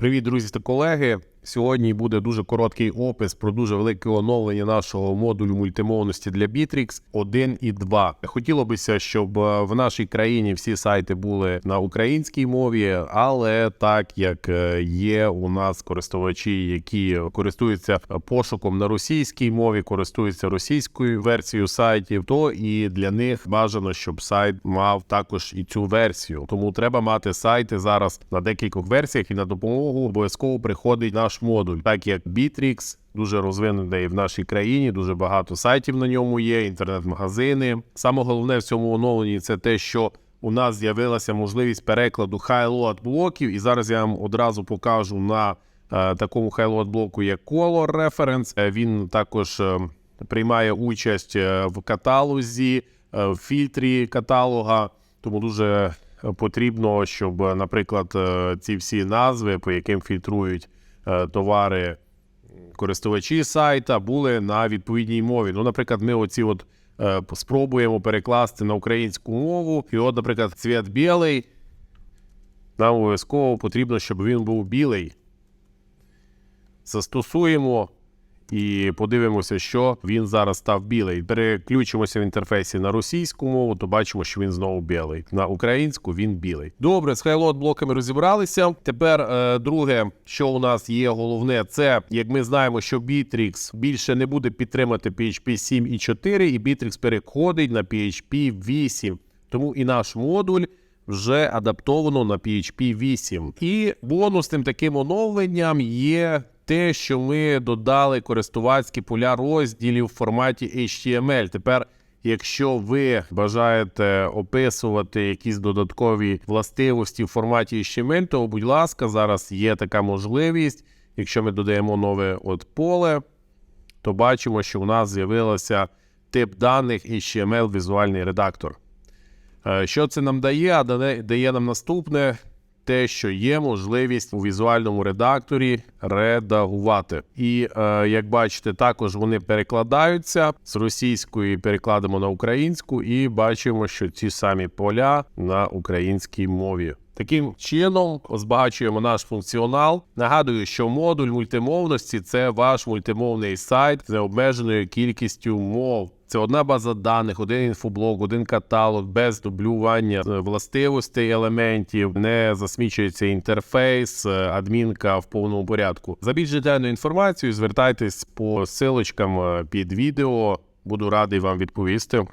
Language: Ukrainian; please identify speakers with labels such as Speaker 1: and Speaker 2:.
Speaker 1: Привіт, друзі та колеги. Сьогодні буде дуже короткий опис про дуже велике оновлення нашого модулю мультимовності для Bittrex 1 і 2. Хотілося б, щоб е, в нашій країні всі сайти були на українській мові, але так як е, є у нас користувачі, які користуються пошуком на російській мові, користуються російською версією сайтів, то і для них бажано, щоб сайт мав також і цю версію. Тому треба мати сайти зараз на декількох версіях, і на допомогу обов'язково приходить наш модуль, так як Bittrex дуже розвинений в нашій країні. Дуже багато сайтів на ньому є, інтернет-магазини. Саме головне в цьому оновленні це те, що у нас з'явилася можливість перекладу хайлот блоків, і зараз я вам одразу покажу на е, такому хайлот блоку, як Color Reference. Е, Він також е, приймає участь в каталозі, в фільтрі каталога, тому дуже потрібно, щоб, наприклад, ці всі назви, по яким фільтрують товари користувачі сайта, були на відповідній мові. Ну, наприклад, ми оці от е, спробуємо перекласти на українську мову. І от, наприклад, цвіт білий. Нам обов'язково потрібно, щоб він був білий. Застосуємо і подивимося, що він зараз став білий. Переключимося в інтерфейсі на російську мову, то бачимо, що він знову білий. На українську він білий. Добре, з хайлот блоками розібралися. Тепер е, друге, що у нас є головне, це як ми знаємо, що Bittrex більше не буде підтримати PHP 7 і 4, і Bittrex переходить на PHP 8. Тому і наш модуль вже адаптовано на PHP 8. І бонусним таким оновленням є те, що ми додали користувацькі поля розділів в форматі HTML. Тепер, якщо ви бажаєте описувати якісь додаткові властивості в форматі HTML, то, будь ласка, зараз є така можливість. Якщо ми додаємо нове от поле, то бачимо, що у нас з'явилося тип даних HTML візуальний редактор. Е, Що це нам дає? А дає нам наступне те, що є можливість у візуальному редакторі редагувати. І е, як бачите, також вони перекладаються з російської, перекладемо на українську, і бачимо, що ці самі поля на українській мові. Таким чином збагачуємо наш функціонал. Нагадую, що модуль мультимовності це ваш мультимовний сайт з необмеженою кількістю мов. Це одна база даних, один інфоблок, один каталог без дублювання властивостей елементів, не засмічується інтерфейс, е, адмінка в повному порядку. За більш детальною інформацією звертайтесь по силочкам е, під відео. Буду радий вам відповісти.